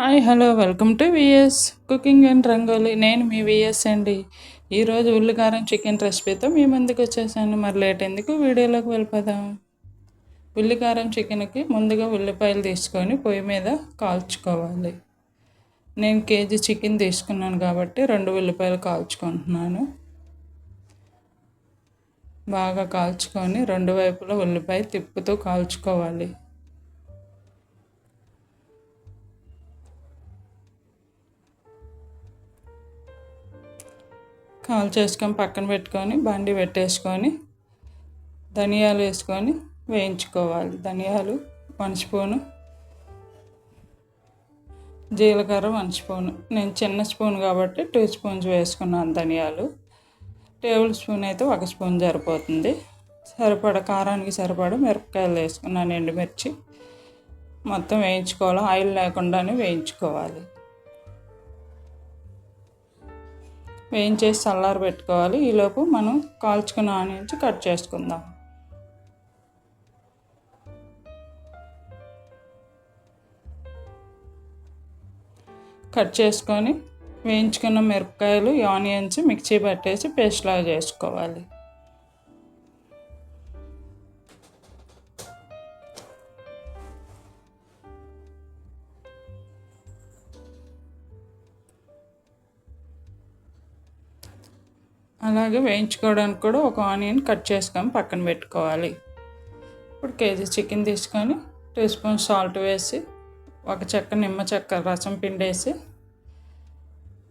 Hi hello welcome to VS cooking and rangoli. నేను మీ VS అండి. ఈరోజు ఉల్లికారం చికెన్ రెసిపీతో మీ ముందుకు వచ్చేసాను. మరి లేట్ ఎందుకు వీడియోలోకి వెళ్ళిపోదాం? ఉల్లికారం చికెన్కి ముందుగా ఉల్లిపాయలు తీసుకొని పొయ్యి మీద కాల్చుకోవాలి. నేను కేజీ చికెన్ తీసుకున్నాను కాబట్టి రెండు ఉల్లిపాయలు కాల్చుకుంటున్నాను. బాగా కాల్చుకొని రెండు వైపులా ఉల్లిపాయ తిప్పుతూ కాల్చుకోవాలి. కాల్ చేసుకొని పక్కన పెట్టుకొని బండి పెట్టేసుకొని ధనియాలు వేసుకొని వేయించుకోవాలి. ధనియాలు వన్ స్పూను జీలకర్ర వన్ స్పూను నేను చిన్న స్పూన్ కాబట్టి టూ స్పూన్స్ వేసుకున్నాను ధనియాలు. టేబుల్ స్పూన్ అయితే ఒక స్పూన్ సరిపోతుంది. సరిపడ కారానికి సరిపడ మిరపకాయలు వేసుకున్నాను ఎండుమిర్చి. మొత్తం వేయించుకోవాలి. ఆయిల్ లేకుండానే వేయించుకోవాలి. వేయించేసి చల్లారి పెట్టుకోవాలి. ఈలోపు మనం కాల్చుకున్న ఆనియన్స్ కట్ చేసుకుందాం. కట్ చేసుకొని వేయించుకున్న మిరపకాయలు ఆనియన్స్ మిక్సీ పట్టేసి పేస్ట్లాగా చేసుకోవాలి. అలాగే వేయించుకోవడానికి కూడా ఒక ఆనియన్ కట్ చేసుకొని పక్కన పెట్టుకోవాలి. ఇప్పుడు కేజీ చికెన్ తీసుకొని టూ స్పూన్ సాల్ట్ వేసి ఒక చెక్క నిమ్మ చెక్క రసం పిండేసి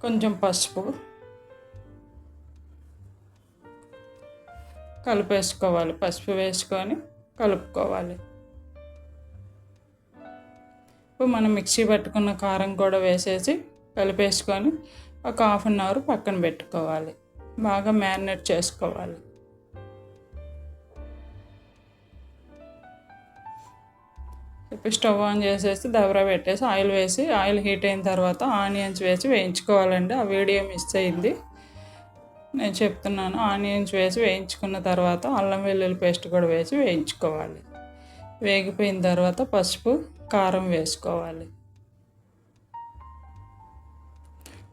కొంచెం పసుపు కలిపేసుకోవాలి. పసుపు వేసుకొని కలుపుకోవాలి. ఇప్పుడు మనం మిక్సీ పట్టుకున్న కారం కూడా వేసేసి కలిపేసుకొని ఒక హాఫ్ అన్ అవర్ పక్కన పెట్టుకోవాలి. బాగా మ్యారినేట్ చేసుకోవాలి. ఇప్పుడు స్టవ్ ఆన్ చేసేసి దబరా పెట్టేసి ఆయిల్ వేసి ఆయిల్ హీట్ అయిన తర్వాత ఆనియన్స్ వేసి వేయించుకోవాలండి. ఆ వీడియో మిస్ అయింది. నేను చెప్తున్నాను ఆనియన్స్ వేసి వేయించుకున్న తర్వాత అల్లం వెల్లుల్లి పేస్ట్ కూడా వేసి వేయించుకోవాలి. వేగిపోయిన తర్వాత పసుపు కారం వేసుకోవాలి.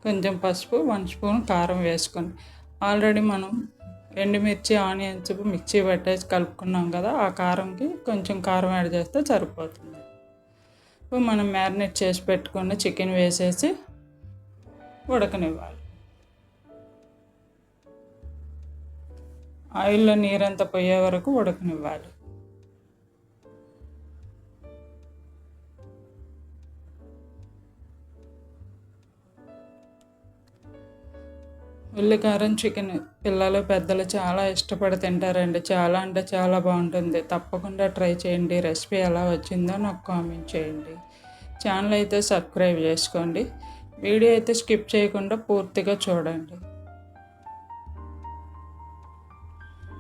కొంచెం పసుపు వన్ స్పూన్ కారం వేసుకోండి ఆల్రెడీ మనం ఎండుమిర్చి ఆనియన్స్ మిక్సీ పెట్టేసి కలుపుకున్నాం కదా ఆ కారంకి కొంచెం కారం యాడ్ చేస్తే సరిపోతుంది. ఇప్పుడు మనం మ్యారినేట్ చేసి పెట్టుకున్న చికెన్ వేసేసి ఉడకనివ్వాలి. ఆయిల్లో నీరంతా పోయే వరకు ఉడకనివ్వాలి. ఉల్లికారం చికెన్ పిల్లలు పెద్దలు చాలా ఇష్టపడి తింటారండి. చాలా అంటే చాలా బాగుంటుంది. తప్పకుండా ట్రై చేయండి. రెసిపీ ఎలా వచ్చిందో నాకు కామెంట్ చేయండి. ఛానల్ అయితే సబ్స్క్రైబ్ చేసుకోండి. వీడియో అయితే స్కిప్ చేయకుండా పూర్తిగా చూడండి.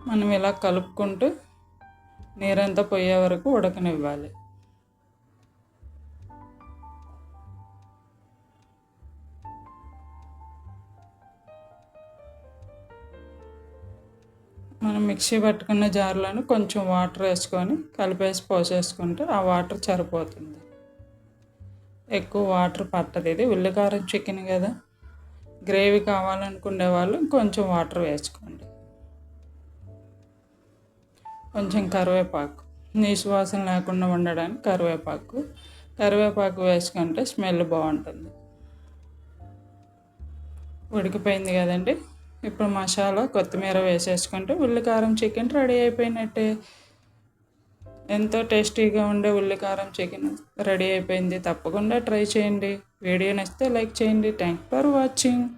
మనం ఇలా కలుపుకుంటూ నీరంతా పోయే వరకు ఉడకనివ్వాలి. మనం మిక్సీ పట్టుకున్న జార్లోని కొంచెం వాటర్ వేసుకొని కలిపేసి పోసేసుకుంటే ఆ వాటర్ సరిపోతుంది. ఎక్కువ వాటర్ పట్టదు ఇది. ఉల్లికారం చికెన్ కదా. గ్రేవీ కావాలనుకునే వాళ్ళు కొంచెం వాటర్ వేసుకోండి. కొంచెం కరివేపాకు. నీసు వాసన లేకుండా ఉండడానికి కరివేపాకు. కరివేపాకు వేసుకుంటే స్మెల్ బాగుంటుంది. ఉడికిపోయింది కదండి. ఇప్పుడు మసాలా కొత్తిమీర వేసేసుకుంటే ఉల్లికారం చికెన్ రెడీ అయిపోయినట్టే. ఎంతో టేస్టీగా ఉండే ఉల్లికారం చికెన్ రెడీ అయిపోయింది. తప్పకుండా ట్రై చేయండి. వీడియో నచ్చితే లైక్ చేయండి. Thank for watching.